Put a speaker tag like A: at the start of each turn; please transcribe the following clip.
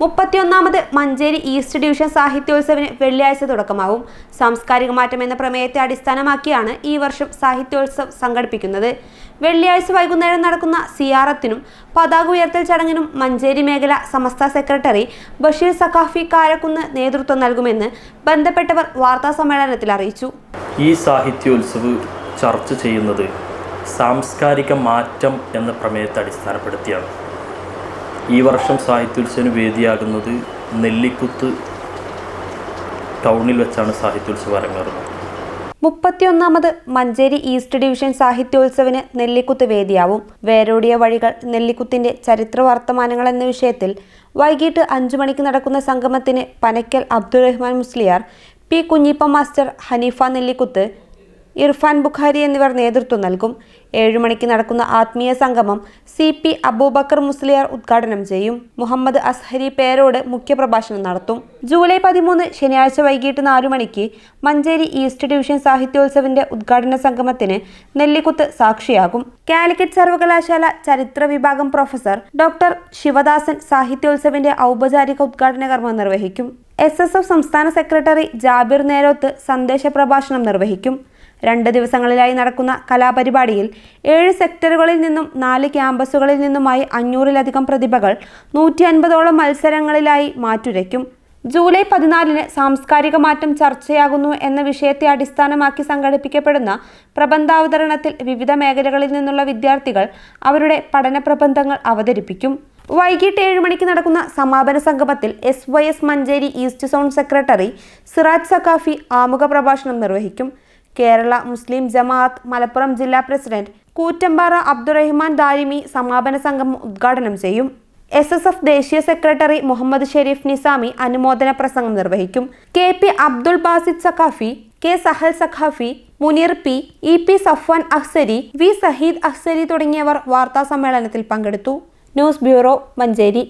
A: മുപ്പത്തിയൊന്നാമത് Manjeri east division സാഹിത്യോത്സവിന് വെള്ളിയാഴ്ച തുടക്കമാവും സാംസ്കാരിക മാറ്റം എന്ന പ്രമേയത്തെ അടിസ്ഥാനമാക്കിയാണ് ഈ വർഷം സാഹിത്യോത്സവം സംഘടിപ്പിക്കുന്നത്. വെള്ളിയാഴ്ച വൈകുന്നേരം നടക്കുന്ന സിയാറത്തിനും പതാക ഉയർത്തൽ ചടങ്ങിനും മഞ്ചേരി മേഖല സമസ്ത സെക്രട്ടറി ബഷീർ സഖാഫി കാരക്കുന്ന് നേതൃത്വം നൽകുമെന്ന് ബന്ധപ്പെട്ടവർ വാർത്താ സമ്മേളനത്തിൽ അറിയിച്ചു.
B: ഈ സാഹിത്യോത്സവ് ചർച്ച ചെയ്യുന്നത് സാംസ്കാരിക മാറ്റം എന്ന പ്രമേയത്തെ അടിസ്ഥാനപ്പെടുത്തിയാണ്. ഈ വർഷം സാഹിത്യോത്സവന് വേദിയാകുന്നത് നെല്ലിക്കുത്ത് ടൗണിൽ വെച്ചാണ് സാഹിത്യോത്സവം അരങ്ങേറുന്നത്
A: മുപ്പത്തിയൊന്നാമത് മഞ്ചേരി ഈസ്റ്റ് ഡിവിഷൻ സാഹിത്യോത്സവിന് നെല്ലിക്കുത്ത് വേദിയാവും. വേരോടിയ വഴികൾ നെല്ലിക്കുത്തിന്റെ ചരിത്ര വർത്തമാനങ്ങൾ എന്ന വിഷയത്തിൽ വൈകിട്ട് അഞ്ചു മണിക്ക് നടക്കുന്ന സംഗമത്തിന് പനക്കൽ അബ്ദുറഹ്മാൻ മുസ്ലിയാർ പി കുഞ്ഞിപ്പ മാസ്റ്റർ ഹനീഫ നെല്ലിക്കുത്ത് ഇർഫാൻ ബുഖാരി എന്നിവർ നേതൃത്വം നൽകും. ഏഴു മണിക്ക് നടക്കുന്ന ആത്മീയ സംഗമം സി പി അബൂബക്കർ മുസ്ലിയാർ ഉദ്ഘാടനം ചെയ്യും. മുഹമ്മദ് അസ്ഹരി പേരോട് മുഖ്യപ്രഭാഷണം നടത്തും. ജൂലൈ പതിമൂന്ന് ശനിയാഴ്ച വൈകിട്ട് നാലു മണിക്ക് മഞ്ചേരി ഈസ്റ്റ് ഡിവിഷൻ സാഹിത്യോത്സവിന്റെ ഉദ്ഘാടന സംഗമത്തിന് നെല്ലിക്കുത്ത് സാക്ഷിയാകും. കാലിക്കറ്റ് സർവകലാശാല ചരിത്ര വിഭാഗം പ്രൊഫസർ ഡോക്ടർ ശിവദാസൻ സാഹിത്യോത്സവിന്റെ ഔപചാരിക ഉദ്ഘാടന കർമ്മം നിർവഹിക്കും. എസ് എസ് എഫ് സംസ്ഥാന സെക്രട്ടറി ജാബിർ നേരോത്ത് സന്ദേശ പ്രഭാഷണം നിർവഹിക്കും. രണ്ട് ദിവസങ്ങളിലായി നടക്കുന്ന കലാപരിപാടിയിൽ ഏഴ് സെക്ടറുകളിൽ നിന്നും നാല് ക്യാമ്പസുകളിൽ നിന്നുമായി അഞ്ഞൂറിലധികം പ്രതിഭകൾ നൂറ്റി അൻപതോളം മത്സരങ്ങളിലായി മാറ്റുരയ്ക്കും. ജൂലൈ പതിനാലിന് സാംസ്കാരിക മാറ്റം ചർച്ചയാകുന്നു എന്ന വിഷയത്തെ അടിസ്ഥാനമാക്കി സംഘടിപ്പിക്കപ്പെടുന്ന പ്രബന്ധാവതരണത്തിൽ വിവിധ മേഖലകളിൽ നിന്നുള്ള വിദ്യാർത്ഥികൾ അവരുടെ പഠന പ്രബന്ധങ്ങൾ അവതരിപ്പിക്കും. വൈകിട്ട് ഏഴ് മണിക്ക് നടക്കുന്ന സമാപന സംഗമത്തിൽ S Y S Manjeri east zone secretary Siraj Saqafi ആമുഖ പ്രഭാഷണം നിർവഹിക്കും. കേരള മുസ്ലിം ജമാഅത്ത് മലപ്പുറം ജില്ലാ പ്രസിഡന്റ് കൂറ്റമ്പാറ അബ്ദുറഹ്മാൻ ദാരിമി സമാപന സംഘം ഉദ്ഘാടനം ചെയ്യും. എസ് എസ് എഫ് ദേശീയ സെക്രട്ടറി മുഹമ്മദ് ഷെരീഫ് നിസാമി അനുമോദന പ്രസംഗം നിർവഹിക്കും. K P Abdul Basid Saqafi K Sahal Saqafi Muneer P E P Safwan Ahsari V Saheed Ahsari തുടങ്ങിയവർ വാർത്താ സമ്മേളനത്തിൽ പങ്കെടുത്തു. News bureau Manjeri.